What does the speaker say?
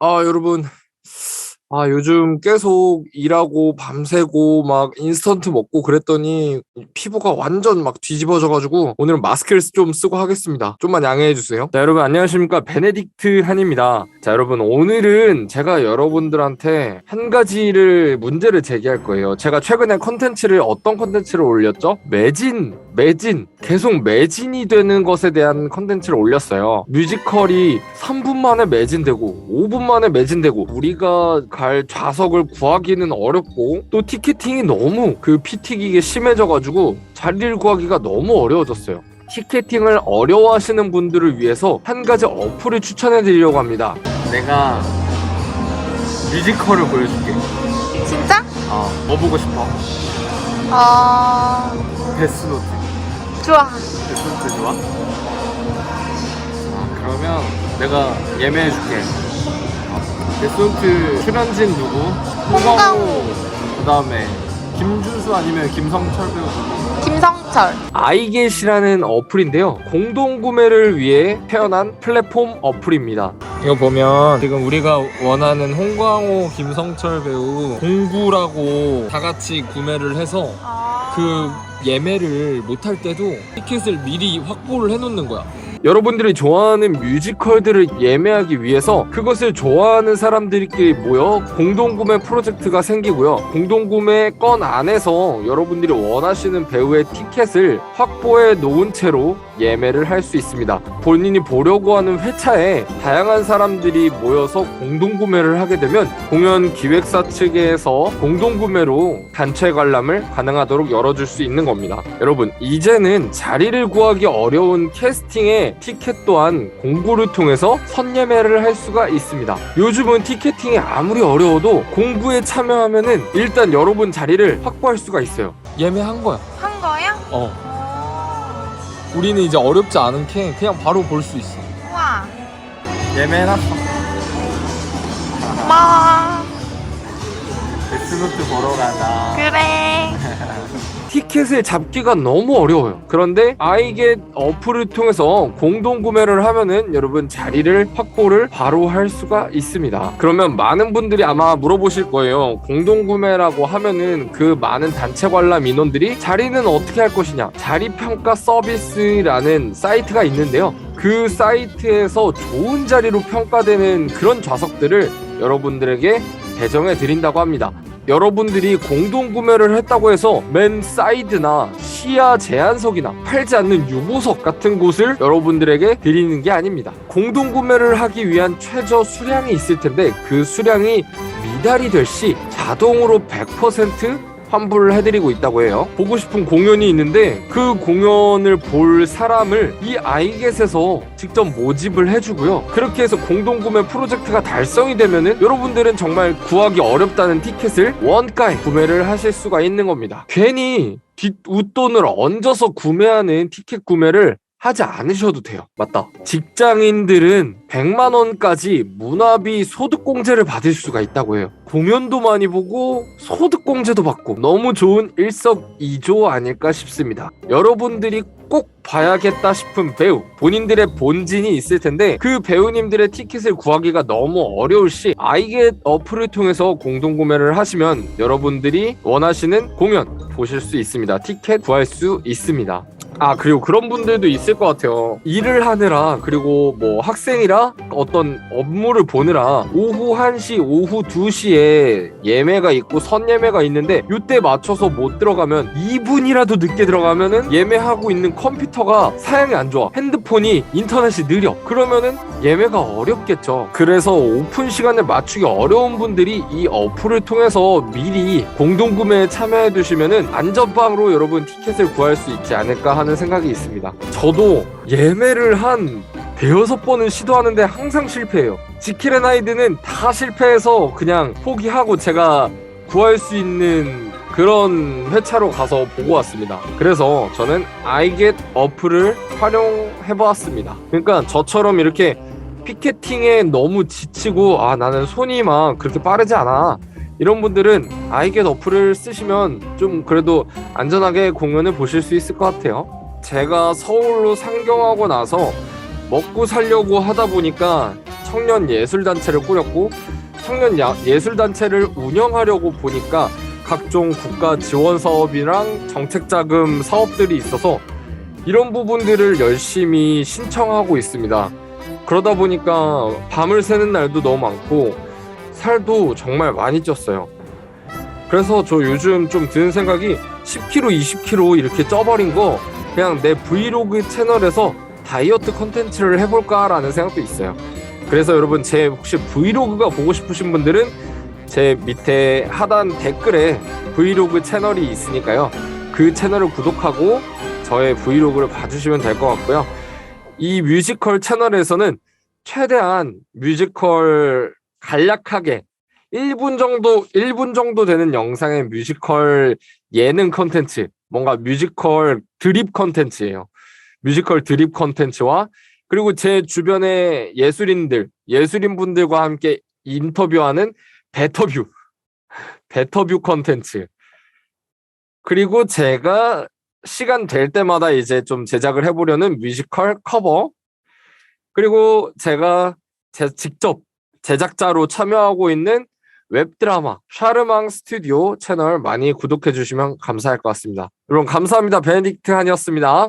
아, 여러분. 아, 요즘 계속 일하고 밤새고 막 인스턴트 먹고 그랬더니 피부가 완전 막 뒤집어져가지고 오늘은 마스크를 좀 쓰고 하겠습니다. 좀만 양해해 주세요. 자, 여러분 안녕하십니까. 베네딕트 한입니다. 자, 여러분 오늘은 제가 여러분들한테 한 가지를 문제를 제기할 거예요. 제가 최근에 컨텐츠를 어떤 컨텐츠를 올렸죠? 매진, 매진. 계속 매진이 되는 것에 대한 컨텐츠를 올렸어요. 뮤지컬이 3분 만에 매진되고 5분 만에 매진되고 우리가 갈 좌석을 구하기는 어렵고 또 티켓팅이 너무 그 피튀기게 심해져가지고 자리를 구하기가 너무 어려워졌어요. 티켓팅을 어려워하시는 분들을 위해서 한 가지 어플을 추천해 드리려고 합니다. 내가 뮤지컬을 보여줄게. 진짜? 아, 뭐 보고 싶어? 어... 데스노트. 좋아. 데스노트 좋아? 아, 그러면 내가 예매해 줄게. 데스노트 출연진 누구? 홍강호. 그 다음에 김준수 아니면 김성철 배우 누구? 김성철. 아이겟이라는 어플인데요. 공동 구매를 위해 태어난 플랫폼 어플입니다. 이거 보면 지금 우리가 원하는 홍광호, 김성철 배우 공구라고 다 같이 구매를 해서 그 예매를 못할 때도 티켓을 미리 확보를 해놓는 거야. 여러분들이 좋아하는 뮤지컬들을 예매하기 위해서 그것을 좋아하는 사람들끼리 모여 공동구매 프로젝트가 생기고요. 공동구매 건 안에서 여러분들이 원하시는 배우의 티켓을 확보해 놓은 채로 예매를 할 수 있습니다. 본인이 보려고 하는 회차에 다양한 사람들이 모여서 공동구매를 하게 되면 공연 기획사 측에서 공동구매로 단체 관람을 가능하도록 열어줄 수 있는 겁니다. 여러분, 이제는 자리를 구하기 어려운 캐스팅 의 티켓 또한 공구를 통해서 선예매를 할 수가 있습니다. 요즘은 티켓팅이 아무리 어려워도 공구에 참여하면은 일단 여러분 자리를 확보할 수가 있어요. 예매한 거야. 한 거야? 어. 어... 우리는 이제 어렵지 않은 게 그냥 바로 볼 수 있어. 우와. 예매해놨어. 고마워. 데스노트 보러 가자. 그래. 티켓을 잡기가 너무 어려워요. 그런데 아이겟 어플을 통해서 공동 구매를 하면은 여러분 자리를 확보를 바로 할 수가 있습니다. 그러면 많은 분들이 아마 물어보실 거예요. 공동 구매라고 하면은 그 많은 단체 관람 인원들이 자리는 어떻게 할 것이냐? 자리 평가 서비스라는 사이트가 있는데요. 그 사이트에서 좋은 자리로 평가되는 그런 좌석들을 여러분들에게 배정해 드린다고 합니다. 여러분들이 공동 구매를 했다고 해서 맨 사이드나 시야 제한석이나 팔지 않는 유보석 같은 곳을 여러분들에게 드리는 게 아닙니다. 공동 구매를 하기 위한 최저 수량이 있을 텐데 그 수량이 미달이 될 시 자동으로 100% 환불을 해드리고 있다고 해요. 보고 싶은 공연이 있는데 그 공연을 볼 사람을 이 아이겟에서 직접 모집을 해주고요. 그렇게 해서 공동구매 프로젝트가 달성이 되면은 여러분들은 정말 구하기 어렵다는 티켓을 원가에 구매를 하실 수가 있는 겁니다. 괜히 뒷웃돈을 얹어서 구매하는 티켓 구매를 하지 않으셔도 돼요. 맞다. 직장인들은 100만 원까지 문화비 소득공제를 받을 수가 있다고 해요. 공연도 많이 보고 소득공제도 받고 너무 좋은 일석이조 아닐까 싶습니다. 여러분들이 꼭 봐야겠다 싶은 배우 본인들의 본진이 있을 텐데 그 배우님들의 티켓을 구하기가 너무 어려울 시 아이겟 어플을 통해서 공동 구매를 하시면 여러분들이 원하시는 공연 보실 수 있습니다. 티켓 구할 수 있습니다. 아 그리고 그런 분들도 있을 것 같아요. 일을 하느라 그리고 뭐 학생이라 어떤 업무를 보느라 오후 1시 오후 2시에 예매가 있고 선예매가 있는데 이때 맞춰서 못 들어가면 2분이라도 늦게 들어가면은 예매하고 있는 컴퓨터가 사양이 안 좋아. 핸드폰이 인터넷이 느려. 그러면은 예매가 어렵겠죠. 그래서 오픈 시간을 맞추기 어려운 분들이 이 어플을 통해서 미리 공동구매에 참여해 두시면은 안전빵으로 여러분 티켓을 구할 수 있지 않을까 하는 생각이 있습니다. 저도 예매를 한 대여섯 번은 시도하는데 항상 실패해요. 지킬앤 하이드는 다 실패해서 그냥 포기하고 제가 구할 수 있는 그런 회차로 가서 보고 왔습니다. 그래서 저는 아이겟 어플을 활용해 보았습니다. 그러니까 저처럼 이렇게 피켓팅에 너무 지치고 아 나는 손이 막 그렇게 빠르지 않아 이런 분들은 아이겟 어플을 쓰시면 좀 그래도 안전하게 공연을 보실 수 있을 것 같아요. 제가 서울로 상경하고 나서 먹고 살려고 하다 보니까 청년 예술 단체를 꾸렸고 청년 야- 예술 단체를 운영하려고 보니까 각종 국가 지원 사업이랑 정책 자금 사업들이 있어서 이런 부분들을 열심히 신청하고 있습니다. 그러다 보니까 밤을 새는 날도 너무 많고 살도 정말 많이 쪘어요. 그래서 저 요즘 좀 드는 생각이 10kg, 20kg 이렇게 쪄버린 거 그냥 내 브이로그 채널에서 다이어트 컨텐츠를 해볼까라는 생각도 있어요. 그래서 여러분 제 혹시 브이로그가 보고 싶으신 분들은 제 밑에 하단 댓글에 브이로그 채널이 있으니까요. 그 채널을 구독하고 저의 브이로그를 봐주시면 될 것 같고요. 이 뮤지컬 채널에서는 최대한 뮤지컬 간략하게 1분 정도 1분 정도 되는 영상의 뮤지컬 예능 컨텐츠 뭔가 뮤지컬 드립 컨텐츠예요. 뮤지컬 드립 컨텐츠와 그리고 제 주변의 예술인들 예술인 분들과 함께 인터뷰하는 베터뷰 베터뷰 컨텐츠 그리고 제가 시간 될 때마다 이제 좀 제작을 해보려는 뮤지컬 커버 그리고 제가 제 직접 제작자로 참여하고 있는 웹드라마 샤르망 스튜디오 채널 많이 구독해 주시면 감사할 것 같습니다. 여러분 감사합니다. 베네딕트 한이었습니다.